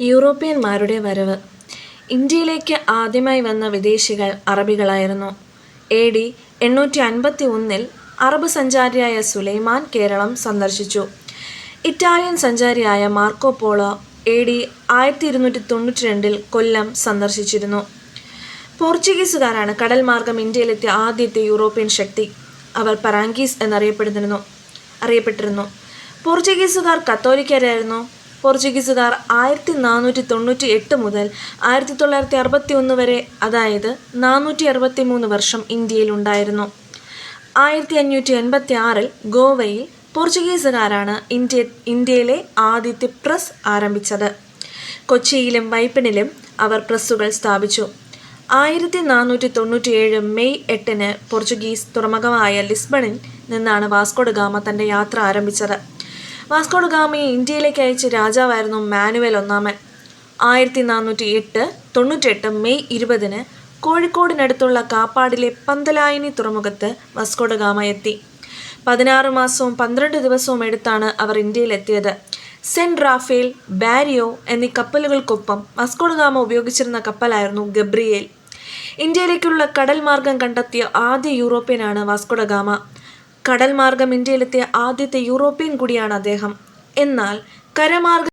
യൂറോപ്യന്മാരുടെ വരവ് ഇന്ത്യയിലേക്ക് ആദ്യമായി വന്ന വിദേശികൾ അറബികളായിരുന്നു. എ ഡി എണ്ണൂറ്റി അൻപത്തി ഒന്നിൽ അറബ് സഞ്ചാരിയായ സുലൈമാൻ കേരളം സന്ദർശിച്ചു. ഇറ്റാലിയൻ സഞ്ചാരിയായ മാർക്കോ പോളോ എ ഡി ആയിരത്തി ഇരുന്നൂറ്റി തൊണ്ണൂറ്റി രണ്ടിൽ കൊല്ലം സന്ദർശിച്ചിരുന്നു. പോർച്ചുഗീസുകാരാണ് കടൽ മാർഗം ഇന്ത്യയിലെത്തിയ ആദ്യത്തെ യൂറോപ്യൻ ശക്തി. അവർ പറാങ്കീസ് അറിയപ്പെട്ടിരുന്നു പോർച്ചുഗീസുകാർ കത്തോലിക്കരായിരുന്നു. പോർച്ചുഗീസുകാർ ആയിരത്തി നാനൂറ്റി തൊണ്ണൂറ്റി എട്ട് മുതൽ ആയിരത്തി തൊള്ളായിരത്തി അറുപത്തി ഒന്ന് വരെ അതായത് നാനൂറ്റി അറുപത്തി മൂന്ന് വർഷം ഇന്ത്യയിൽ ഉണ്ടായിരുന്നു. ആയിരത്തി അഞ്ഞൂറ്റി എൺപത്തി ആറിൽ ഗോവയിൽ പോർച്ചുഗീസുകാരാണ് ഇന്ത്യ ഇന്ത്യയിലെ ആദ്യത്തെ പ്രസ് ആരംഭിച്ചത്. കൊച്ചിയിലും വൈപ്പിനിലും അവർ പ്രസ്സുകൾ സ്ഥാപിച്ചു. ആയിരത്തി നാനൂറ്റി തൊണ്ണൂറ്റി ഏഴ് മെയ് എട്ടിന് പോർച്ചുഗീസ് തുറമുഖമായ ലിസ്ബണിൽ നിന്നാണ് വാസ്കോഡ് ഗാമ തന്റെ യാത്ര ആരംഭിച്ചത്. വാസ്കോ ഡ ഗാമയെ ഇന്ത്യയിലേക്ക് അയച്ച രാജാവായിരുന്നു മാനുവൽ ഒന്നാമൻ. ആയിരത്തി നാനൂറ്റി എട്ട് തൊണ്ണൂറ്റെട്ട് മെയ് ഇരുപതിന് കോഴിക്കോടിനടുത്തുള്ള കാപ്പാടിലെ പന്തലായനി തുറമുഖത്ത് വാസ്കോഡ് ഗാമ എത്തി. പതിനാറ് മാസവും പന്ത്രണ്ട് ദിവസവും എടുത്താണ് അവർ ഇന്ത്യയിലെത്തിയത്. സെന്റ് റാഫേൽ, ബാരിയോ എന്നീ കപ്പലുകൾക്കൊപ്പം വാസ്കോഡ് ഗാമ ഉപയോഗിച്ചിരുന്ന കപ്പലായിരുന്നു ഗബ്രിയേൽ. ഇന്ത്യയിലേക്കുള്ള കടൽ മാർഗം കണ്ടെത്തിയ ആദ്യ യൂറോപ്യനാണ് വാസ്കോഡ ഗാമ. കടൽ മാർഗം ഇന്ത്യയിലെത്തിയ ആദ്യത്തെ യൂറോപ്യൻ കൂടിയാണ് അദ്ദേഹം. എന്നാൽ കരമാർഗം